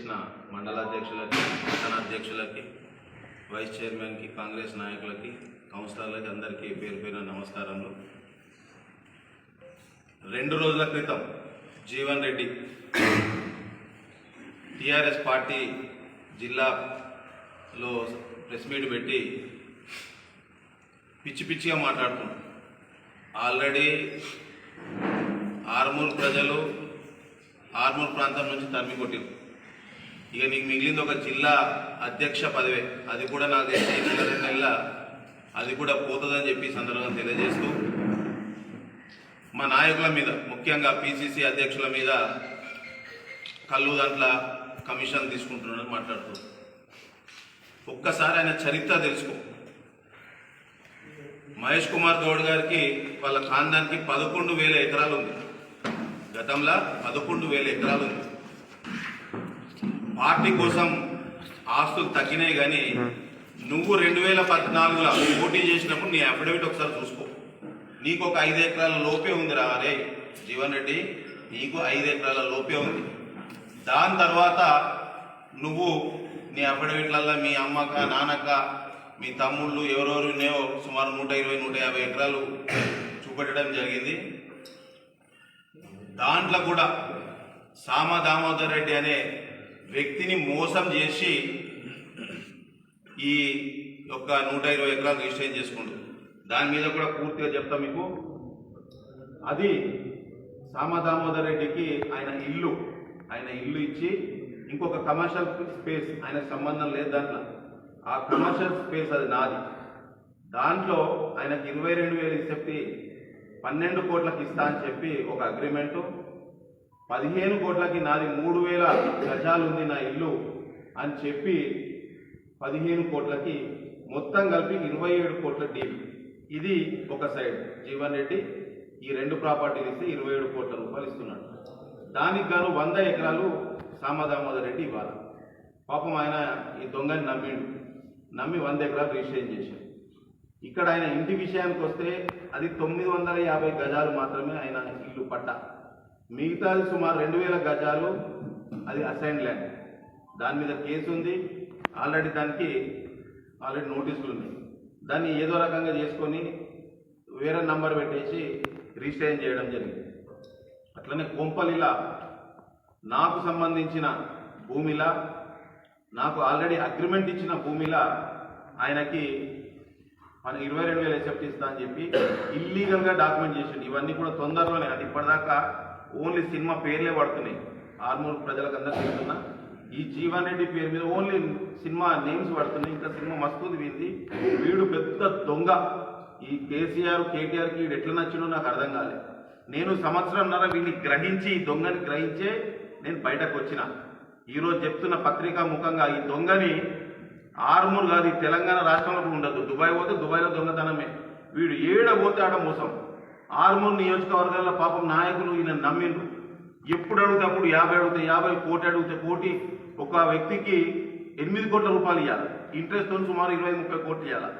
చేసిన మండల అధ్యక్షులకి పట్టణ అధ్యక్షులకి వైస్ చైర్మన్కి కాంగ్రెస్ నాయకులకి కౌన్సిలర్లకి అందరికీ పేరు పేరు నమస్కారములు. రెండు రోజుల క్రితం జీవన్ రెడ్డి టిఆర్ఎస్ పార్టీ జిల్లాలో ప్రెస్ మీట్ పెట్టి పిచ్చి పిచ్చిగా మాట్లాడుతున్నాడు ఆల్రెడీ ఆర్మూర్ ప్రజలు ఆర్మూర్ ప్రాంతం నుంచి తరిమి కొట్టారు. ఇక నీకు మిగిలింది ఒక జిల్లా అధ్యక్ష పదవే. అది కూడా నాకు తెలిసి ఈ నెల రెండు నెలల అది కూడా పోతుందని చెప్పి సందర్భంగా తెలియజేస్తూ మా నాయకుల మీద ముఖ్యంగా పిసిసి అధ్యక్షుల మీద కళ్ళు దాంట్లో కమిషన్ తీసుకుంటున్నాడని మాట్లాడుతూ. ఒక్కసారి ఆయన చరిత్ర తెలుసుకో. మహేష్ కుమార్ గౌడ్ గారికి వాళ్ళ ఖాందానికి పదకొండు వేల ఎకరాలు ఉంది. గతంలో పదకొండు వేల ఎకరాలు ఉంది. పార్టీ కోసం ఆస్తులు తగ్గినాయి కానీ నువ్వు రెండు వేల పద్నాలుగులో పోటీ చేసినప్పుడు నీ అఫిడవిట్ ఒకసారి చూసుకో. నీకు ఒక ఐదు ఎకరాల లోపే ఉంది రా అరే జీవన్ రెడ్డి. నీకు ఐదు ఎకరాల లోపే ఉంది. దాని తర్వాత నువ్వు నీ అఫిడవిట్లల్లో మీ అమ్మక్క నాన్నక్క మీ తమ్ముళ్ళు ఎవరెవరు ఉన్నాయో సుమారు నూట ఇరవై నూట యాభై ఎకరాలు చూపెట్టడం జరిగింది. దాంట్లో కూడా సామ దామోదర్ రెడ్డి అనే వ్యక్తిని మోసం చేసి ఈ యొక్క నూట ఇరవై ఎకరాలు రిజిస్ట్రేషన్ చేసుకుంటుంది. దాని మీద కూడా పూర్తిగా చెప్తా మీకు. అది సామ దామోదర్ రెడ్డికి ఆయన ఇల్లు ఆయన ఇల్లు ఇచ్చి ఇంకొక కమర్షియల్ స్పేస్ ఆయనకు సంబంధం లేదు దాంట్లో ఆ కమర్షియల్ స్పేస్ అది నాది. దాంట్లో ఆయనకి ఇరవై రెండు వేలు చెప్పి పన్నెండు కోట్లకి ఇస్తా అని చెప్పి ఒక అగ్రిమెంటు పదిహేను కోట్లకి నాది మూడు వేల గజాలు ఉంది నా ఇల్లు అని చెప్పి పదిహేను కోట్లకి మొత్తం కలిపి ఇరవై ఏడు కోట్ల డీల్ ఇది ఒక సైడ్. జీవన్ రెడ్డి ఈ రెండు ప్రాపర్టీలు ఇస్తే ఇరవై ఏడు కోట్ల రూపాయలు ఇస్తున్నాడు. దానికి గాను వంద ఎకరాలు సామదామోదర్ రెడ్డి ఇవ్వాలి. పాపం ఆయన ఈ దొంగని నమ్మిండు. నమ్మి వంద ఎకరాలు రిజిస్ట్రేషన్ చేశాడు. ఇక్కడ ఆయన ఇంటి విషయానికి వస్తే అది తొమ్మిది వందల యాభై గజాలు మాత్రమే ఆయన ఇల్లు పట్ట. మిగతాది సుమారు రెండు వేల గజాలు అది అసైన్ ల్యాండ్ దాని మీద కేసు ఉంది. ఆల్రెడీ దానికి ఆల్రెడీ నోటీసులు ఉన్నాయి. దాన్ని ఏదో రకంగా చేసుకొని వేరే నంబర్ పెట్టేసి రిజిస్ట్రేషన్ చేయడం జరిగింది. అట్లనే కొంపలిలా నాకు సంబంధించిన భూమిలా నాకు ఆల్రెడీ అగ్రిమెంట్ ఇచ్చిన భూమిలా ఆయనకి మన ఇరవై రెండు వేల ఎక్సెప్ట్ ఇస్తా అని చెప్పి ఇల్లీగల్గా డాక్యుమెంట్ చేసిండు. ఇవన్నీ కూడా తొందరలోనే అది ఇప్పటిదాకా ఓన్లీ సినిమా పేర్లే పడుతున్నాయి. ఆర్మూర్ ప్రజలకు అందరికీ చెప్తున్నా. ఈ జీవన్ రెడ్డి పేరు మీద ఓన్లీ సినిమా నేమ్స్ పడుతున్నాయి. ఇంకా సినిమా మస్తుంది వీంది వీడు పెద్ద దొంగ. ఈ కేసీఆర్ కేటీఆర్కి వీడు ఎట్లా నచ్చినో నాకు అర్థం కాలేదు నేను సంవత్సరంన్నర వీడిని గ్రహించి ఈ దొంగని గ్రహించే నేను బయటకు వచ్చిన. ఈరోజు చెప్తున్న పత్రికా ముఖంగా ఈ దొంగని ఆర్మూర్ కాదు ఈ తెలంగాణ రాష్ట్రంలో ఉండదు దుబాయ్ పోతే దుబాయ్లో దొంగతనమే. వీడు ఏడ పోతే ఆడ మోసం. ఆర్మూర్ నియోజకవర్గాల పాపం నాయకులు ఈయన నమ్మిండ్రు. ఎప్పుడు అడిగితే అప్పుడు యాభై అడిగితే యాభై కోటి అడిగితే కోటి. ఒక వ్యక్తికి ఎనిమిది కోట్ల రూపాయలు ఇవ్వాలి ఇంట్రెస్ట్ సుమారు ఇరవై ముప్పై కోట్లు ఇవ్వాలి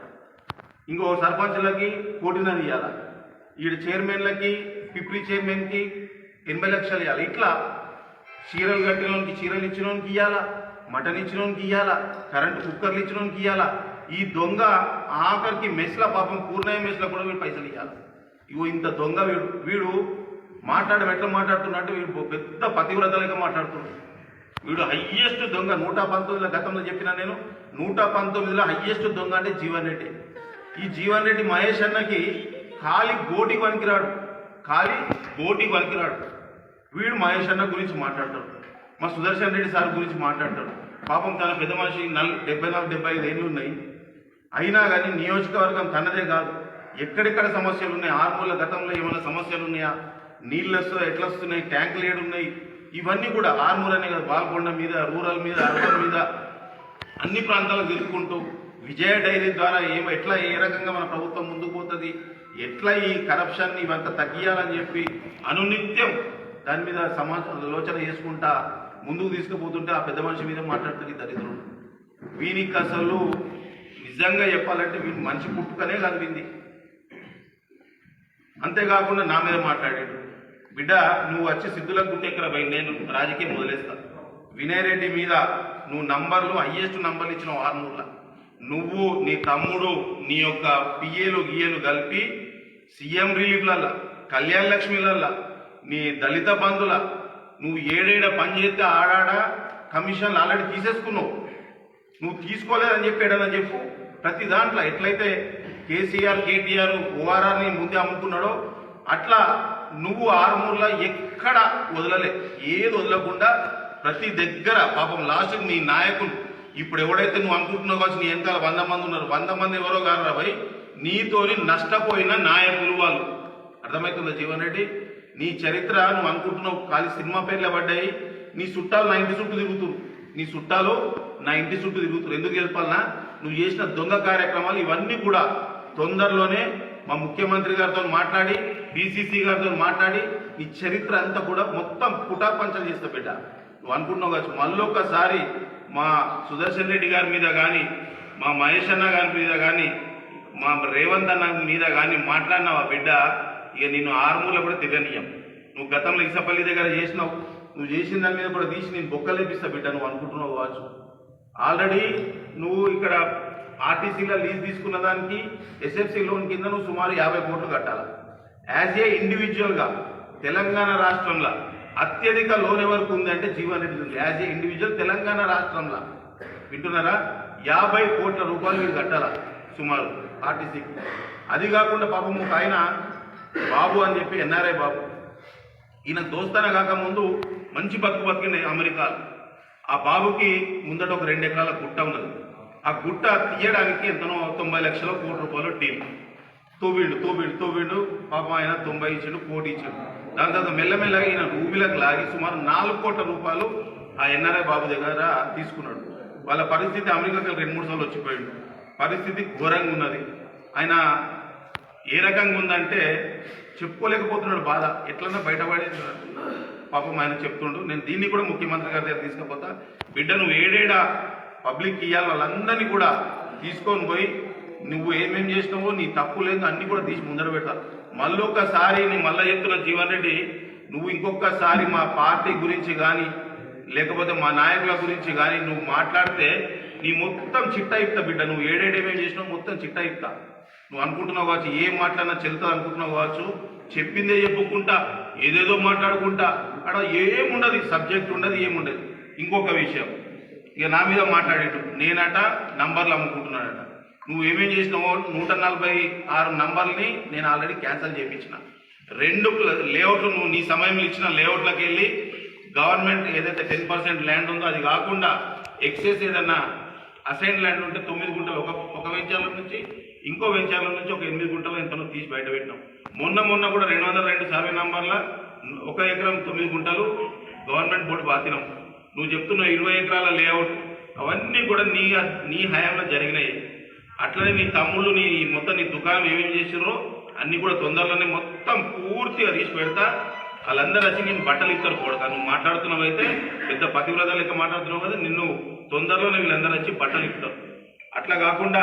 ఇంకో సర్పంచ్లకి కోటిన్నర ఇవ్వాలి ఈడ చైర్మన్లకి పిప్రి చైర్మన్కి ఎనభై లక్షలు ఇవ్వాలి ఇట్లా చీరలు కట్టినోనికి చీరలు ఇచ్చినోనికి ఇవ్వాలా మటన్ ఇచ్చినోనికి ఇవ్వాలా కరెంటు కుక్కర్లు ఇచ్చినోనికి ఇవ్వాలా ఈ దొంగ ఆఖరికి మెస్ల పాపం పూర్ణయ్య మెస్ల కూడా మీరు పైసలు ఇవ్వాలి ఇగో ఇంత దొంగ వీడు వీడు మాట్లాడడం ఎట్లా మాట్లాడుతున్నట్టు వీడు పెద్ద పతివ్రతలుగా మాట్లాడుతున్నాడు. వీడు హయ్యెస్ట్ దొంగ నూట పంతొమ్మిదిలో గతంలో చెప్పిన నేను నూట పంతొమ్మిదిలో హయ్యెస్ట్ దొంగ అంటే జీవన్ రెడ్డి. ఈ జీవన్ రెడ్డి మహేష్ అన్నకి ఖాళీ గోటి పనికిరాడు. ఖాళీ గోటి పనికిరాడు. వీడు మహేష్ అన్న గురించి మాట్లాడతాడు. మా సుదర్శన్ రెడ్డి సార్ గురించి మాట్లాడతాడు. పాపం తన పెద్ద మనిషి నల్ డెబ్బై నాలుగు డెబ్బై ఐదు ఏళ్ళు ఉన్నాయి. అయినా కానీ నియోజకవర్గం తనదే కాదు. ఎక్కడెక్కడ సమస్యలు ఉన్నాయి ఆర్మూల గతంలో ఏమైనా సమస్యలు ఉన్నాయా నీళ్ళు వస్తా ఎట్లా వస్తున్నాయి ట్యాంకులు ఏడున్నాయి? ఇవన్నీ కూడా ఆర్మూర్ అనే కాదు బాల్కొండ మీద రూరల్ మీద అర్బన్ మీద అన్ని ప్రాంతాలకు తిరుగుకుంటూ విజయ డైరీ ద్వారా ఏం ఎట్లా ఏ రకంగా మన ప్రభుత్వం ముందుకు పోతుంది? ఎట్లా ఈ కరప్షన్ ఇవంతా తగ్గియాలని చెప్పి అనునిత్యం దాని మీద సమాజ ఆలోచన చేసుకుంటా ముందుకు తీసుకుపోతుంటే ఆ పెద్ద మనిషి మీద మాట్లాడుతుంది దరిద్రుడు. వీనికి అసలు నిజంగా చెప్పాలంటే వీడు మనిషి పుట్టుకనే కలిపింది అంతేకాకుండా నా మీద మాట్లాడాడు. బిడ్డ నువ్వు వచ్చి సిద్ధులకు గుట్టెక్కర పోయి? నేను రాజకీయం వదిలేస్తా. వినయ్ రెడ్డి మీద నువ్వు నంబర్లు హయ్యెస్ట్ నంబర్లు ఇచ్చిన ఆర్మూర్ల నువ్వు నీ తమ్ముడు నీ యొక్క పిఏలు గిఏలు కలిపి సీఎం రిలీఫ్లల్లా కళ్యాణ లక్ష్మిలల్లా నీ దళిత బంధుల నువ్వు ఏడేడ పని చేస్తే ఆడాడ కమిషన్లు ఆల్రెడీ తీసేసుకున్నావు. నువ్వు తీసుకోలేదని చెప్పాడని చెప్పు. ప్రతి దాంట్లో ఎట్లయితే కేసీఆర్ కేటీఆర్ ఓఆర్ఆర్ని ముందే అమ్ముకున్నాడో అట్లా నువ్వు ఆరుమూర్ల ఎక్కడ వదలలే. ఏది వదలకుండా ప్రతి దగ్గర పాపం లాస్ట్కి నీ నాయకులు ఇప్పుడు ఎవడైతే నువ్వు అనుకుంటున్నావు కావచ్చు నీ వెనకాల వంద మంది ఉన్నారు వంద మంది ఎవరో కారా భయ్ నీతోని నష్టపోయిన నాయకులు వాళ్ళు. అర్థమవుతుందా జీవన్ రెడ్డి? నీ చరిత్ర నువ్వు అనుకుంటున్నావు ఖాళీ సినిమా పేర్లే పడ్డాయి. నీ చుట్టాలు నా ఇంటి చుట్టూ తిరుగుతురు. నీ చుట్టాలు నా ఇంటి చుట్టూ తిరుగుతురు. ఎందుకు చెప్పాలన్నా నువ్వు చేసిన దొంగ కార్యక్రమాలు ఇవన్నీ కూడా తొందరలోనే మా ముఖ్యమంత్రి గారితో మాట్లాడి బీసీసీ గారితో మాట్లాడి ఈ చరిత్ర అంతా కూడా మొత్తం పుటాపంచలు చేస్తా బిడ్డ. నువ్వు అనుకుంటున్నావు కావచ్చు మళ్ళొక్కసారి మా సుదర్శన్ రెడ్డి గారి మీద కానీ మా మహేష్ అన్న గారి మీద కానీ మా రేవంత్ అన్న మీద కానీ మాట్లాడినావా బిడ్డ? ఇక నేను ఆరుమూల కూడా తిరగనీయం నువ్వు గతంలో ఇసపల్లి దగ్గర చేసినావు. నువ్వు చేసిన దాని మీద కూడా తీసి నేను బొక్కలేపిస్తా బిడ్డ నువ్వు అనుకుంటున్నావు కావచ్చు. ఆల్రెడీ నువ్వు ఇక్కడ ఆర్టీసీలో లీజ్ తీసుకున్న దానికి ఎస్ఎఫ్సి లోన్ కింద నువ్వు సుమారు యాభై కోట్లు కట్టాలి? యాజ్ ఏ ఇండివిజువల్గా తెలంగాణ రాష్ట్రంలో అత్యధిక లోన్ ఎవరికి ఉందంటే జీవన్ రెడ్డి ఉంది. యాజ్ ఏ ఇండివిజువల్ తెలంగాణ రాష్ట్రంలో. వింటున్నారా? యాభై కోట్ల రూపాయలు మీరు కట్టాల సుమారు ఆర్టీసీకి? అది కాకుండా పాపం ఒక ఆయన బాబు అని చెప్పి ఎన్ఆర్ఐ బాబు. ఈయన దోస్తాన కాకముందు మంచి బతుకు బతికింది అమెరికాలో. ఆ బాబుకి ముందట ఒక రెండు ఎకరాల గుట్ట ఉన్నది. ఆ గుట్ట తీయడానికి ఎంతనో తొంభై లక్షల కోటి రూపాయలు టీం తోవిండు తోవిండు తోవిండు పాపం ఆయన తొంభై ఇచ్చిండు కోటి ఇచ్చిండు. దాని తర్వాత మెల్లమెల్లగా ఈయన రూమిలకు లాగి సుమారు నాలుగు కోట్ల రూపాయలు ఆ ఎన్ఆర్ఐ బాబు దగ్గర తీసుకున్నాడు. వాళ్ళ పరిస్థితి అమెరికాకి రెండు మూడు సార్లు వచ్చిపోయాడు పరిస్థితి ఘోరంగా ఉన్నది. ఆయన ఏ రకంగా ఉందంటే చెప్పుకోలేకపోతున్నాడు బాధ. ఎట్లన్నా బయటపడేది పాపం ఆయన చెప్తుండు నేను దీన్ని కూడా ముఖ్యమంత్రి గారి దగ్గర తీసుకుపోతా. బిడ్డ నువ్వు ఏడేడా పబ్లిక్ ఇవ్వాలి వాళ్ళందరినీ కూడా తీసుకొని పోయి నువ్వు ఏమేం చేసినావో నీ తప్పు లేదు అన్ని కూడా తీసి ముందర పెడతా. మళ్ళీ ఒకసారి నీ మళ్ళీ చెప్తున్న జీవన్ రెడ్డి నువ్వు ఇంకొకసారి మా పార్టీ గురించి కానీ లేకపోతే మా నాయకుల గురించి కానీ నువ్వు మాట్లాడితే నీ మొత్తం చిట్టా ఇస్తా బిడ్డ. నువ్వు ఏడేడేమేం చేసినావు మొత్తం చిట్టా ఇస్తా నువ్వు అనుకుంటున్నావు కావచ్చు ఏం మాట్లాడినా చెల్తుంది అనుకుంటున్నావు కావచ్చు చెప్పిందే చెప్పుకుంటా ఏదేదో మాట్లాడుకుంటా. అక్కడ ఏముండదు సబ్జెక్ట్ ఉండదు ఏముండదు. ఇంకొక విషయం ఇక నా మీద మాట్లాడేటు. నేనట నంబర్లు అమ్ముకుంటున్నాడట. నువ్వు ఏమేం చేసినావో నూట నలభై ఆరు నంబర్ని నేను ఆల్రెడీ క్యాన్సిల్ చేయించిన రెండు లేఅవుట్లు నువ్వు నీ సమయంలో ఇచ్చిన లేఅవుట్లకు వెళ్ళి గవర్నమెంట్ ఏదైతే టెన్ పర్సెంట్ ల్యాండ్ ఉందో అది కాకుండా ఎక్సెస్ ఏదన్నా అసైన్ ల్యాండ్ ఉంటే తొమ్మిది గుంటలు ఒక ఒక వెంచర్ల నుంచి ఇంకో వెంచర్ల నుంచి ఒక ఎనిమిది గుంటలు ఎంతనో తీసి బయట పెట్టినాం. మొన్న మొన్న కూడా రెండు వందల రెండు సర్వే నంబర్ల ఒక ఎకరం తొమ్మిది గుంటలు గవర్నమెంట్ బోర్డు బాతినాం. నువ్వు చెప్తున్న ఇరవై ఎకరాల లేఅవుట్ అవన్నీ కూడా నీ నీ హయాంలో జరిగినాయి. అట్లనే నీ తమ్ముళ్ళు నీ మొత్తం నీ దుకాణం ఏమేమి చేసిరో అన్ని కూడా తొందరలోనే మొత్తం పూర్తిగా తీసి పెడతా. వాళ్ళందరూ వచ్చి నేను బట్టలు ఇస్తారు కూడా నువ్వు మాట్లాడుతున్నావు అయితే పెద్ద పతివ్రత లెక్క మాట్లాడుతున్నావు కదా నిన్ను తొందరలోనే వీళ్ళందరూ వచ్చి బట్టలు ఇస్తారు. అట్లా కాకుండా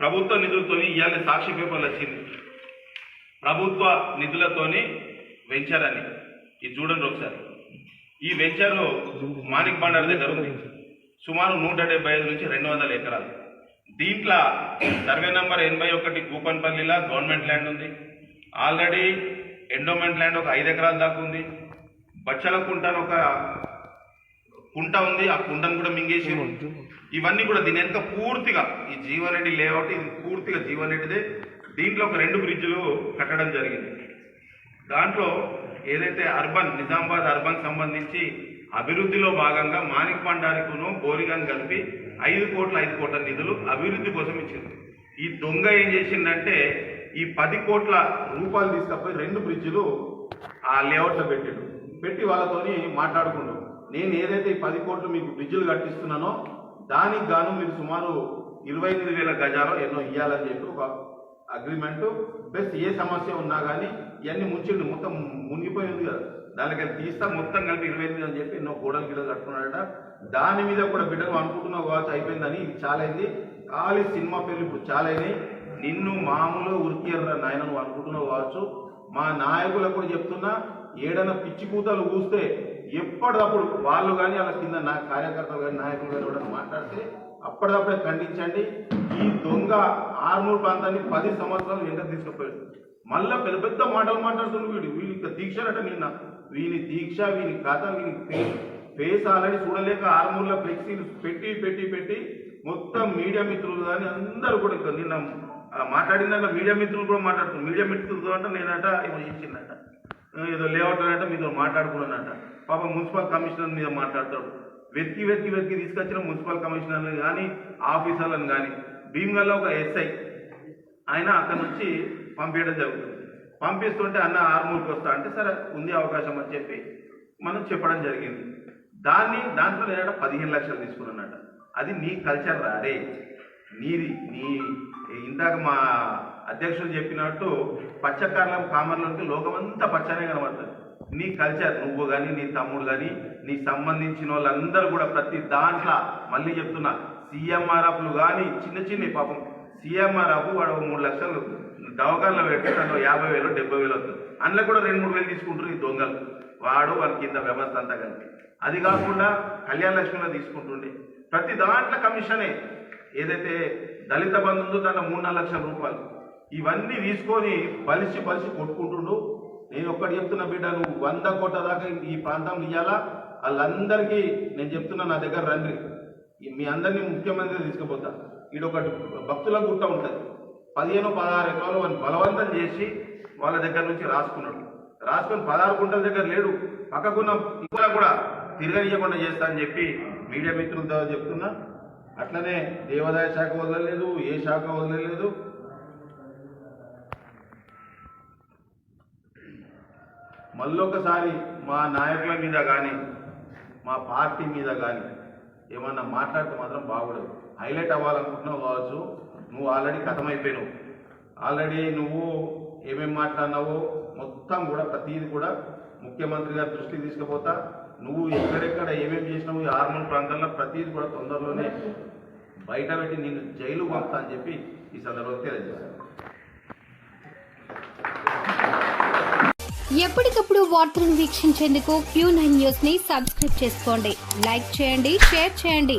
ప్రభుత్వ నిధులతోని ఇవాళ సాక్షి పేపర్లు వచ్చింది. ప్రభుత్వ నిధులతోని పెంచారని ఇది చూడండి ఒకసారి. ఈ వెంచర్ మాణిక్ బండర్ దగ్గర ఉంది సుమారు నూట డెబ్బై ఐదు నుంచి రెండు వందల ఎకరాలు. దీంట్లో సర్వే నంబర్ ఎనభై ఒకటి కూపన్పల్లిలో గవర్నమెంట్ ల్యాండ్ ఉంది. ఆల్రెడీ ఎండోమెంట్ ల్యాండ్ ఒక ఐదు ఎకరాల దాకా ఉంది. బచ్చల కుంట ఒక కుంట ఉంది. ఆ కుంటను కూడా మింగేసి ఇవన్నీ కూడా దీని వెనక పూర్తిగా ఈ జీవనరెడ్డి లేఅవుట్ ఇది పూర్తిగా జీవనరెడ్డిదే. దీంట్లో ఒక రెండు బ్రిడ్జ్లు కట్టడం జరిగింది. దాంట్లో ఏదైతే అర్బన్ నిజామాబాద్ అర్బన్ సంబంధించి అభివృద్ధిలో భాగంగా మాణిక్ పండారికును బోరిగాన్ కలిపి ఐదు కోట్ల ఐదు కోట్ల నిధులు అభివృద్ధి కోసం ఇచ్చింది. ఈ దొంగ ఏం చేసిందంటే ఈ పది కోట్ల రూపాయలు తీసుకపోయి రెండు బ్రిడ్జిలు ఆ లేఅవుట్లో పెట్టాడు. పెట్టి వాళ్ళతోని మాట్లాడుకుండు. నేను ఏదైతే ఈ పది కోట్లు మీకు బ్రిడ్జిలు కట్టిస్తున్నానో దానికి గాను మీరు సుమారు ఇరవై ఎనిమిది వేల గజాలు ఎన్నో ఇవ్వాలని చెప్పి ఒక అగ్రిమెంటు ప్లస్ ఏ సమస్య ఉన్నా కానీ ఇవన్నీ ముంచిండు మొత్తం మునిగిపోయింది కదా దానికి తీస్తా మొత్తం కలిపి ఇరవై ఎనిమిది అని చెప్పి ఎన్నో గోడలు గిడలు కట్టుకున్నాడట. దాని మీద కూడా బిడ్డలు అనుకుంటున్నావు కావచ్చు అయిపోయిందని ఇది చాలా అయింది ఖాళీ సినిమా పేర్లు ఇప్పుడు చాలా అయినాయి నిన్ను మామూలు ఉరికియర్రా నాయన నువ్వు అనుకుంటున్నావు కావచ్చు. మా నాయకులకు కూడా చెప్తున్నా ఏడైనా పిచ్చి కూతలు కూస్తే ఎప్పటికప్పుడు వాళ్ళు కానీ వాళ్ళ కింద నా కార్యకర్తలు కానీ నాయకులు కానీ కూడా మాట్లాడితే అప్పటికప్పుడే ఖండించండి. ఈ దొంగ ఆర్మూర్ ప్రాంతాన్ని పది సంవత్సరాలు వెంట తీసుకుపోయాడు. మళ్ళా పెద్ద పెద్ద మాటలు మాట్లాడుతున్నాడు వీడు. వీడి దీక్ష అంటే నిన్న. వీని దీక్ష వీని కథ వీని ఫేస్ ఆల్రెడీ చూడలేక ఆర్మూర్లో ఫ్లెక్సీలు పెట్టి పెట్టి పెట్టి మొత్తం మీడియా మిత్రులు కానీ అందరూ కూడా ఇంకా నిన్న మాట్లాడినాక మాట్లాడిందంటే మీడియా మిత్రులు కూడా మాట్లాడుతున్నారు. మీడియా మిత్రులతో అంటే నేనట ఏమో చేసిందట. ఏదో లేఅవుట్ అంటే మీతో మాట్లాడుకున్నానంట. పాప మున్సిపల్ కమిషనర్ మీద మాట్లాడతాడు. వెతికి వెతికి వెతికి తీసుకొచ్చిన మున్సిపల్ కమిషనర్ని కానీ ఆఫీసర్లను కానీ భీమ్గల్లో ఒక ఎస్ఐ ఆయన అక్కడ నుంచి పంపించడం జరుగుతుంది. పంపిస్తుంటే అన్న ఆర్మూర్కి వస్తా అంటే సరే ఉంది అవకాశం అని చెప్పి మనం చెప్పడం జరిగింది. దాన్ని దాంట్లో నేనట పదిహేను లక్షలు తీసుకున్నానట. అది నీ కల్చర్ రారే నీది నీ ఇందాక మా అధ్యక్షుడు చెప్పినట్టు పచ్చకార్లం కామర్లోకి లోకమంతా పచ్చనే కనబడుతుంది. నీ కల్చర్ నువ్వు కానీ నీ తమ్ముడు కానీ నీ సంబంధించిన వాళ్ళందరూ కూడా ప్రతి దాంట్లో మళ్ళీ చెప్తున్నా సీఎంఆర్ఎఫ్లు కానీ చిన్న చిన్న పాపం సీఎంఆర్ఎఫ్ వాడు ఒక మూడు లక్షలు దవాఖానలో పెట్టి దాంట్లో యాభై వేలు డెబ్బై వేలు వస్తుంది. అందులో కూడా రెండు మూడు వేలు తీసుకుంటారు ఈ దొంగలు. వాడు వానికి ఇంత వ్యవస్థ అంతా కలిపి. అది కాకుండా కళ్యాణ లక్ష్మిలో తీసుకుంటుండే. ప్రతి దాంట్లో కమిషనే. ఏదైతే దళిత బంధు ఉందో దాంట్లో మూడు నాలుగు లక్షల రూపాయలు. ఇవన్నీ తీసుకొని బలిసి బలిసి కొట్టుకుంటుండు. నేను ఒక్కటి చెప్తున్న బిడ్డ నువ్వు వంద కోట్ల దాకా ఈ ప్రాంతం ఇయ్యాలా? వాళ్ళందరికీ నేను చెప్తున్నా నా దగ్గర రండి. మీ అందరినీ ముఖ్యమంత్రి తీసుకుపోతా. ఈడొకటి భక్తుల గుట్ట ఉంటుంది. పదిహేను పదహారు ఎకరాలు వాడిని బలవంతం చేసి వాళ్ళ దగ్గర నుంచి రాసుకున్నాడు. రాసుకొని పదహారు గుంటల దగ్గర లేడు. పక్కకున్న ఇంకోలా కూడా తిరగనియకుండా చేస్తా అని చెప్పి మీడియా మిత్రులతో చెప్తున్నా. అట్లనే దేవాదాయ శాఖ వదలలేదు ఏ శాఖ వదలలేదు. మళ్ళొకసారి మా నాయకుల మీద కానీ మా పార్టీ మీద కానీ ఏమన్నా మాట్లాడితే మాత్రం బాగుండదు. హైలైట్ అవ్వాలనుకుంటున్నావు కావచ్చు. నువ్వు ఆల్రెడీ కథమైపోయినావు. ఆల్రెడీ నువ్వు ఏమేమి మాట్లాడినావో మొత్తం కూడా ప్రతిదీ కూడా ముఖ్యమంత్రి గారి దృష్టికి తీసుకుపోతా. నువ్వు ఎక్కడెక్కడ ఏమేమి చేసినావు ఈ ఆర్మూర్ ప్రాంతంలో ప్రతిదీ కూడా తొందరలోనే బయట పెట్టి నేను జైలు పంపుతా అని చెప్పి ఈ సందర్భంగా తెలియజేశాను. ఎప్పటికప్పుడు వార్తలను వీక్షించేందుకు క్యూ నైన్ న్యూస్ని సబ్స్క్రైబ్ చేసుకోండి. లైక్ చేయండి షేర్ చేయండి.